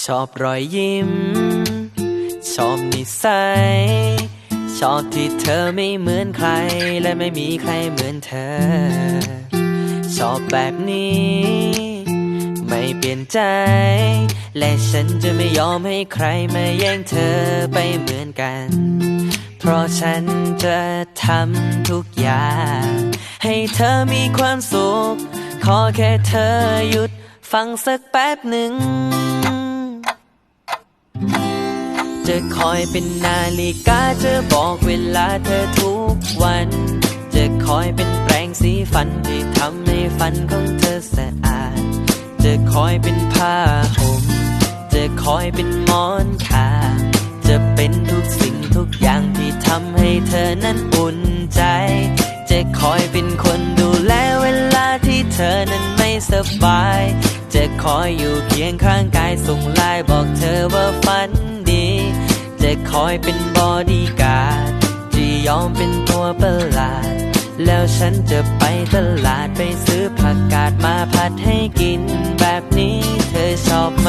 ชอบรอยยิ้ม ชอบนิสัย ชอบที่เธอไม่เหมือนใคร และไม่มีใครเหมือนเธอ ชอบแบบนี้ ไม่เปลี่ยนใจ และฉันจะไม่ยอมให้ใครมาแย่งเธอไปเหมือนกัน เพราะฉันจะทำทุกอย่าง ให้เธอมีความสุข ขอแค่เธอหยุดฟังสักแป๊บหนึ่ง จะคอยเป็นนาฬิกาจะบอกเวลาเธอทุกวัน จะคอยเป็นแปรงสีฟันที่ทำให้ฟันของเธอสะอาด จะคอยเป็นผ้าห่ม จะคอยเป็นหมอนขาจะเป็นทุกสิ่งทุกอย่างที่ทำให้เธอนั้นอุ่นใจ จะคอยเป็นคนดูแลเวลาที่เธอนั้นไม่สบาย จะคอยอยู่เคียงข้างกายส่งไลน์บอกเธอ จะคอยเป็นบอดี้การ์ดที่ยอมเป็นตัวประหลาด แล้วฉันจะไปตลาดไปซื้อผักกาดมาผัดให้กิน แบบนี้เธอชอบไหม